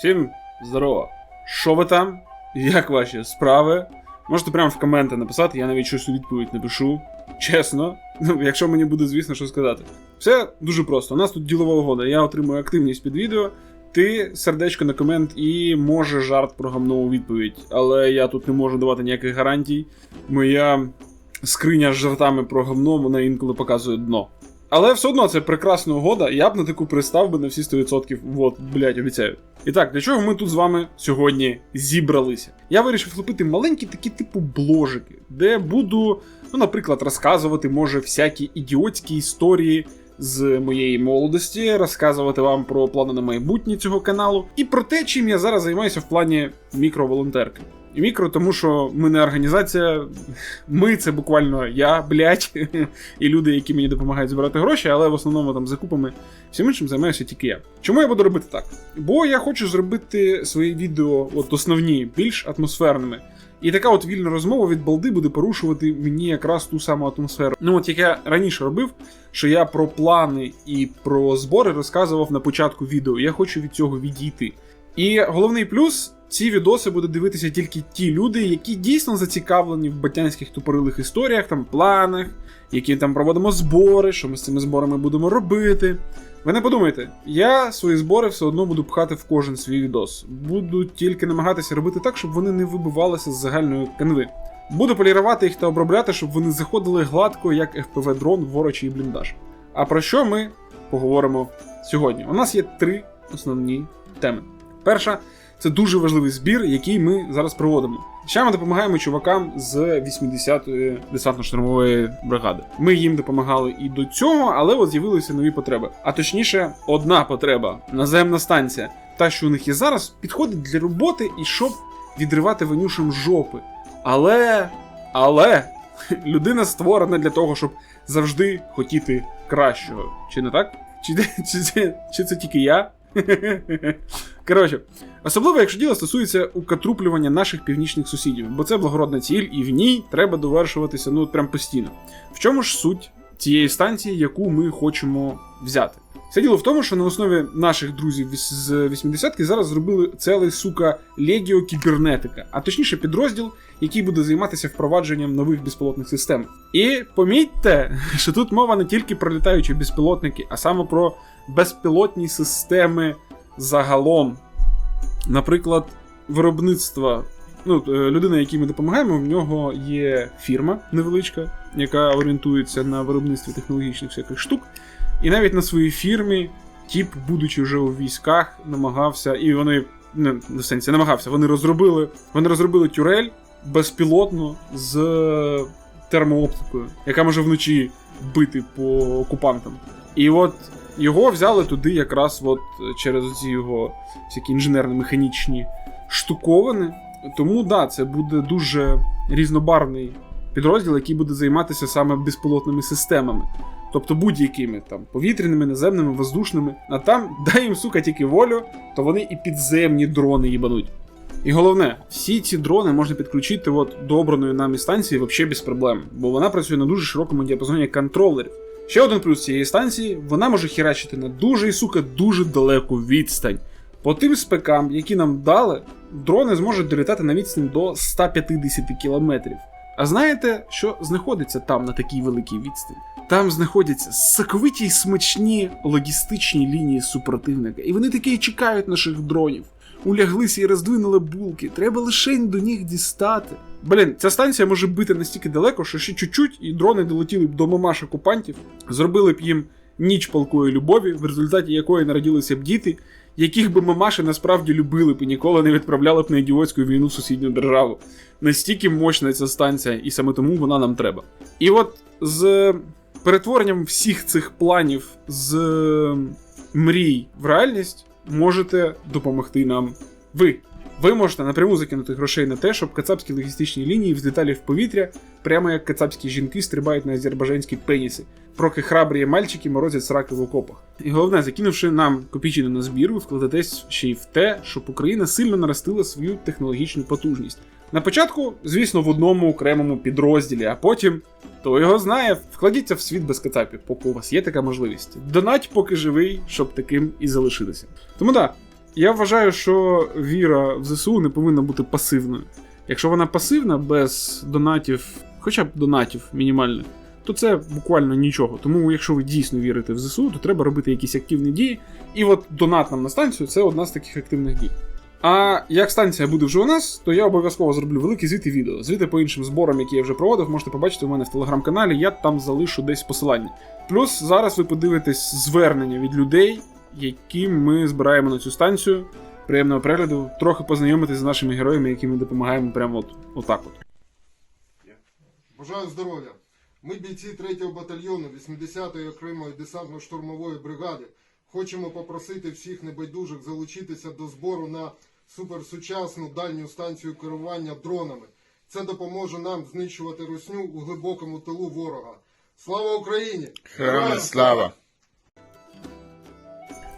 Всім здорово! Що ви там? Як ваші справи? Можете прямо в коменти написати, я навіть щось у відповідь напишу. Чесно, ну, якщо мені буде, звісно, що сказати. Все дуже просто. У нас тут ділова угода. Я отримую активність під відео. Ти сердечко на комент і може жарт про гамно у відповідь. Але я тут не можу давати ніяких гарантій. Моя скриня з жартами про гамно, вона інколи показує дно. Але все одно це прекрасна угода, я б на таку пристав би на всі 100%. Вот, блять, обіцяю. І так, для чого ми тут з вами сьогодні зібралися? Я вирішив лепити маленькі такі типу бложики, де буду, ну, наприклад, розказувати, може, всякі ідіотські історії з моєї молодості, розказувати вам про плани на майбутнє цього каналу і про те, чим я зараз займаюся в плані мікроволонтерки. І мікро, тому що ми не організація, ми це буквально я, блять, і люди, які мені допомагають збирати гроші, але в основному там закупами всім іншим займаюся тільки я. Чому я буду робити так? Бо я хочу зробити свої відео, от основні, більш атмосферними. І така от вільна розмова від балди буде порушувати мені якраз ту саму атмосферу. Ну от як я раніше робив, що я про плани і про збори розказував на початку відео. Я хочу від цього відійти. І головний плюс. Ці відоси будуть дивитися тільки ті люди, які дійсно зацікавлені в батянських тупорилих історіях, там планах, які там проводимо збори, що ми з цими зборами будемо робити. Ви не подумайте, я свої збори все одно буду пхати в кожен свій відос. Буду тільки намагатися робити так, щоб вони не вибивалися з загальної канви. Буду полірувати їх та обробляти, щоб вони заходили гладко, як FPV дрон ворочий бліндаж. А про що ми поговоримо сьогодні? У нас є три основні теми. Перша це дуже важливий збір, який ми зараз проводимо. Ще ми допомагаємо чувакам з 80-ї десантно-штурмової бригади. Ми їм допомагали і до цього, але от з'явилися нові потреби. А точніше, одна потреба наземна станція. Та, що у них є зараз, підходить для роботи і щоб відривати ванюшам жопи. Але. Але людина створена для того, щоб завжди хотіти кращого. Чи не так? Чи, чи, чи, чи це тільки я? Коротше, особливо, якщо діло стосується укатруплювання наших північних сусідів, бо це благородна ціль, і в ній треба довершуватися ну прям постійно. В чому ж суть цієї станції, яку ми хочемо взяти? Все діло в тому, що на основі наших друзів з 80-ки зараз зробили цілий сука Легіо Кібернетика, а точніше підрозділ, який буде займатися впровадженням нових безпілотних систем. І помітьте, що тут мова не тільки про літаючі безпілотники, а саме про безпілотні системи загалом. Наприклад, виробництво. Ну, людина, якій ми допомагаємо, в нього є фірма невеличка, яка орієнтується на виробництві технологічних всяких штук. І навіть на своїй фірмі, тіп, будучи вже у військах, намагався, і вони не в сенсі намагався, вони розробили вони розробили тюрель безпілотну з термооптикою, яка може вночі бити по окупантам. І от його взяли туди якраз от через ці його всякі інженерно-механічні штуковини. Тому да, це буде дуже різнобарний підрозділ, який буде займатися саме безпілотними системами. Тобто будь-якими там повітряними, наземними, воздушними. А там дай їм, сука, тільки волю, то вони і підземні дрони їбануть. І головне, всі ці дрони можна підключити от до обраної нами станції взагалі без проблем, бо вона працює на дуже широкому діапазоні контролерів. Ще один плюс цієї станції, вона може херачити на дуже і сука дуже далеку відстань. По тим спекам, які нам дали, дрони зможуть долітати на відстань до 150 кілометрів. А знаєте, що знаходиться там на такій великій відстані? Там знаходяться соковиті й смачні логістичні лінії супротивника, і вони таки чекають наших дронів. Уляглися і роздвинули булки, треба лише до них дістати. Блін, ця станція може бити настільки далеко, що ще чуть-чуть, і дрони долетіли б до мамаш окупантів, зробили б їм ніч палкої любові, в результаті якої народилися б діти, яких би мамаші насправді любили б і ніколи не відправляли б на ідіотську війну в сусідню державу. Настільки мощна ця станція, і саме тому вона нам треба. І от з перетворенням всіх цих планів з мрій в реальність можете допомогти нам ви. Ви можете напряму закинути грошей на те, щоб кацапські логістичні лінії взлітали в повітря, прямо як кацапські жінки стрибають на азербайджанські пеніси, проки храбрі мальчики морозять сраки в окопах. І головне, закинувши нам копійчину на збір, ви вкладетесь ще й в те, щоб Україна сильно наростила свою технологічну потужність. На початку, звісно, в одному окремому підрозділі, а потім, хто його знає, вкладіться в світ без кацапів, поки у вас є така можливість. Донать поки живий, щоб таким і залишилися. Тому так, Я вважаю, що віра в ЗСУ не повинна бути пасивною. Якщо вона пасивна, без донатів, хоча б донатів мінімальних, то це буквально нічого. Тому, якщо ви дійсно вірите в ЗСУ, то треба робити якісь активні дії. І от донат нам на станцію це одна з таких активних дій. А як станція буде вже у нас, то я обов'язково зроблю великі звіти відео. Звіти по іншим зборам, які я вже проводив, можете побачити у мене в телеграм-каналі, я там залишу десь посилання. Плюс зараз ви подивитесь звернення від людей, яким ми збираємо на цю станцію. Приємного перегляду, трохи познайомитись з нашими героями, яким ми допомагаємо прямо от, отак от. Бажаю здоров'я. Ми бійці 3-го батальйону 80-ї окремої десантно-штурмової бригади. Хочемо попросити всіх небайдужих залучитися до збору на суперсучасну дальню станцію керування дронами. Це допоможе нам знищувати русню у глибокому тилу ворога. Слава Україні! Героям слава!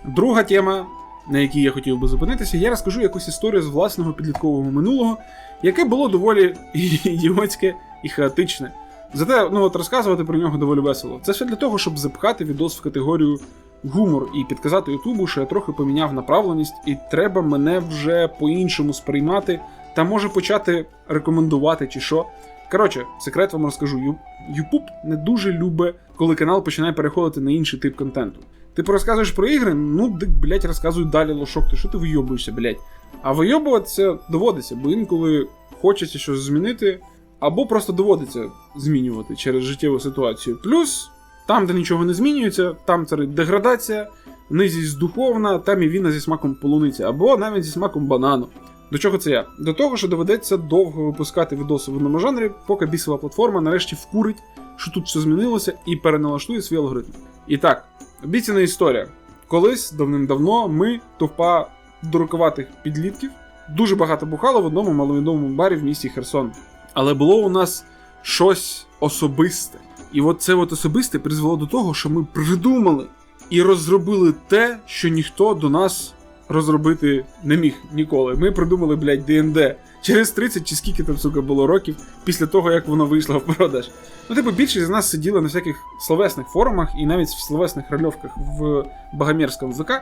Друга тема, на якій я хотів би зупинитися, я розкажу якусь історію з власного підліткового минулого, яке було доволі ідіотське і хаотичне. Зате ну от розказувати про нього доволі весело. Це все для того, щоб запхати відос в категорію гумор і підказати Ютубу, що я трохи поміняв направленість, і треба мене вже по-іншому сприймати, та може почати рекомендувати чи що. Коротше, секрет вам розкажу. Ю- Ютуб не дуже любить, коли канал починає переходити на інший тип контенту. Ти порозказуєш про ігри, ну блять, розказуй далі лошок, ти що ти вийобуєшся, блять. А вийобуватися доводиться, бо інколи хочеться щось змінити, або просто доводиться змінювати через життєву ситуацію. Плюс, там, де нічого не змінюється, там царить деградація, низість духовна, там і війна зі смаком полуниці, або навіть зі смаком банану. До чого це я? До того, що доведеться довго випускати відоси в одному жанрі, поки бісова платформа нарешті вкурить, що тут все змінилося, і переналаштує свій алгоритм. І так, обіцяна історія. Колись давним-давно ми, товпа дуракуватих підлітків, дуже багато бухали в одному маловідомому барі в місті Херсон. Але було у нас щось особисте. І от це от особисте призвело до того, що ми придумали і розробили те, що ніхто до нас розробити не міг ніколи. Ми придумали, блядь, ДНД. Через 30 чи скільки там, сука, було років після того, як воно вийшло в продаж. Ну, типу, більшість з нас сиділи на всяких словесних форумах і навіть в словесних рольовках в Багамєрському ВК,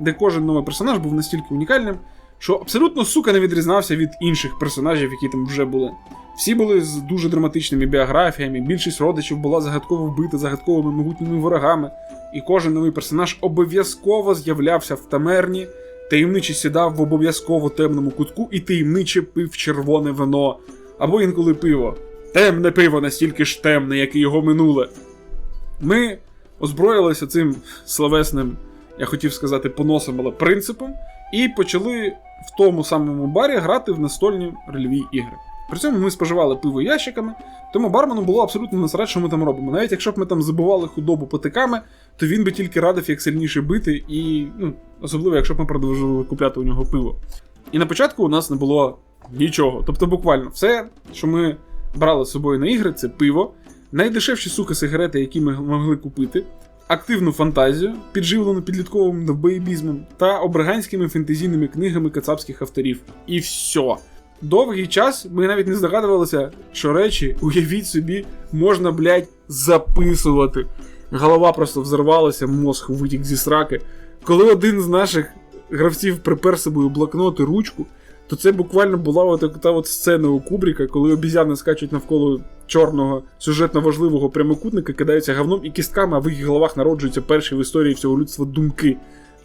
де кожен новий персонаж був настільки унікальним, що абсолютно сука не відрізнався від інших персонажів, які там вже були. Всі були з дуже драматичними біографіями, більшість родичів була загадково вбита загадковими могутніми ворогами, і кожен новий персонаж обов'язково з'являвся в тамерні, таємниче сідав в обов'язково темному кутку і таємниче пив червоне вино, або інколи пиво. Темне пиво настільки ж темне, як і його минуле. Ми озброїлися цим словесним, я хотів сказати, поносом, але принципом, і почали в тому самому барі грати в настольні рольові ігри. При цьому ми споживали пиво ящиками, тому бармену було абсолютно насрать, що ми там робимо. Навіть якщо б ми там забивали худобу потиками, то він би тільки радив як сильніше бити, і ну, особливо, якщо б ми продовжували купляти у нього пиво. І на початку у нас не було нічого. Тобто, буквально все, що ми брали з собою на ігри, це пиво, найдешевші сука сигарети, які ми могли купити, активну фантазію, підживлену підлітковим довбоєбізмом та обраганськими фентезійними книгами кацапських авторів. І все. Довгий час ми навіть не здогадувалися, що речі, уявіть собі, можна, блядь, записувати. Голова просто взорвалася, мозг витік зі сраки. Коли один з наших гравців припер собою блокнот і ручку, то це буквально була от та от сцена у Кубріка, коли обізяни скачуть навколо чорного сюжетно важливого прямокутника, кидаються говном і кістками, а в їх головах народжуються перші в історії всього людства думки.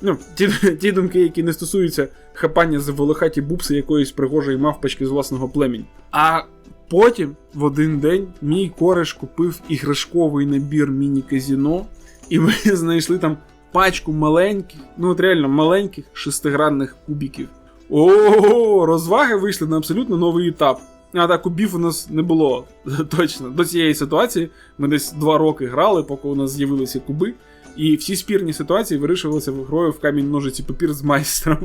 Ну, ті, ті думки, які не стосуються хапання за волохаті бубси якоїсь пригожої мавпочки з власного племені. А потім в один день мій кореш купив іграшковий набір міні-казіно, і ми знайшли там пачку маленьких, ну от реально маленьких шестигранних кубіків. О, розваги вийшли на абсолютно новий етап. А так, кубів у нас не було точно. До цієї ситуації ми десь два роки грали, поки у нас з'явилися куби. І всі спірні ситуації вирішувалися грою в камінь ножиці папір з майстром.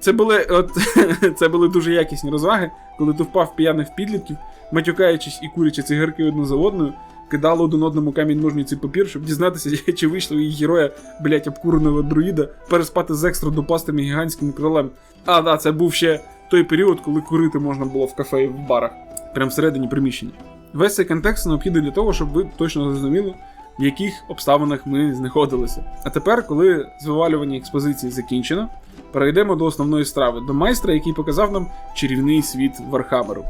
Це були от, це були дуже якісні розваги, коли ти впав п'яних підлітків, матюкаючись і курячи цигарки одну за одною, кидали один одному камінь ножниці папір, щоб дізнатися, чи вийшло її героя, блять, обкуреного друїда, переспати з екстра допастими гігантським крилем. А, да, це був ще той період, коли курити можна було в кафе і в барах, прямо всередині приміщення. Весь цей контекст необхідний для того, щоб ви точно зрозуміли, в яких обставинах ми знаходилися. А тепер, коли звивалювання експозиції закінчено, перейдемо до основної страви, до майстра, який показав нам чарівний світ Вархамеру.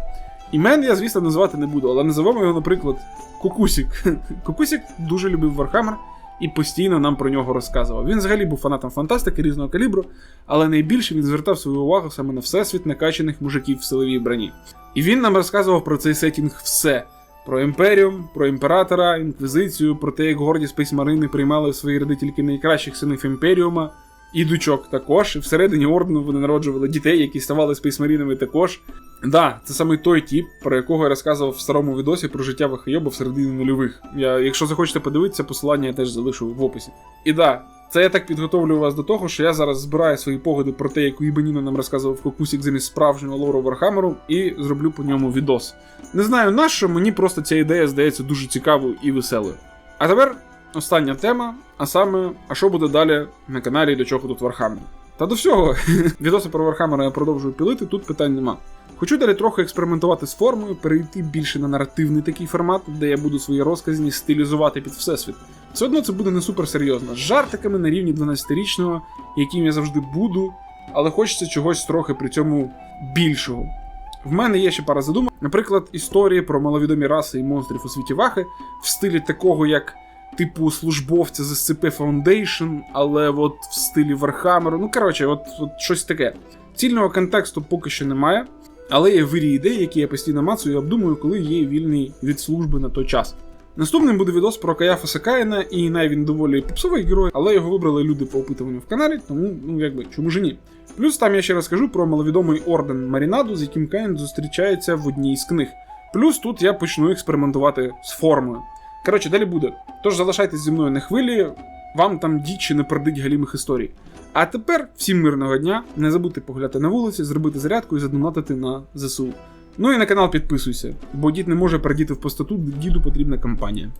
Імен я, звісно, називати не буду, але називаємо його, наприклад, Кукусік. Кукусік дуже любив Вархаммер і постійно нам про нього розказував. Він взагалі був фанатом фантастики різного калібру, але найбільше він звертав свою увагу саме на всесвіт накачаних мужиків в силовій броні. І він нам розказував про цей сетінг все. Про імперіум, про імператора, інквізицію, про те, як горді спейсмарини приймали в свої ряди тільки найкращих синів імперіума, і дучок також. І всередині ордену вони народжували дітей, які ставали спейсмарінами також. Да, це саме той тип, про якого я розказував в старому відосі про життя Вахайоба в середині нульових. Я, якщо захочете подивитися, посилання я теж залишу в описі. І да, це я так підготовлюю вас до того, що я зараз збираю свої погляди про те, яку Ібаніна нам розказував Кокусік замість справжнього лору Вархамеру, і зроблю по ньому відос. Не знаю на що, мені просто ця ідея здається дуже цікавою і веселою. А тепер остання тема, а саме, а що буде далі на каналі для чого тут Вархаммер? Та до всього, відоси про Вархаммера я продовжую пілити, тут питань нема. Хочу далі трохи експериментувати з формою, перейти більше на наративний такий формат, де я буду свої розказні стилізувати під всесвіт. Все одно це буде не супер серйозно, з жартиками на рівні 12-річного, яким я завжди буду, але хочеться чогось трохи при цьому більшого. В мене є ще пара задумок, наприклад, історії про маловідомі раси і монстрів у світі Вахи в стилі такого, як типу службовця з SCP Foundation, але от в стилі Вархаммеру. Ну, коротше, от, от щось таке. Цільного контексту поки що немає, але є вирі ідеї, які я постійно мацую і обдумую, коли є вільний від служби на той час. Наступним буде відос про Каяфа Сакаїна, і най він доволі попсовий герой, але його вибрали люди по опитуванню в каналі, тому ну якби чому ж ні. Плюс там я ще розкажу про маловідомий орден Марінаду, з яким Каїн зустрічається в одній з книг. Плюс тут я почну експериментувати з формою. Коротше, далі буде. Тож залишайтесь зі мною на хвилі, вам там дічі не пердить галімих історій. А тепер всім мирного дня, не забудьте погляти на вулиці, зробити зарядку і задонатити на ЗСУ. Ну і на канал підписуйся, бо дід не може передіти в пустоту, діду потрібна компанія.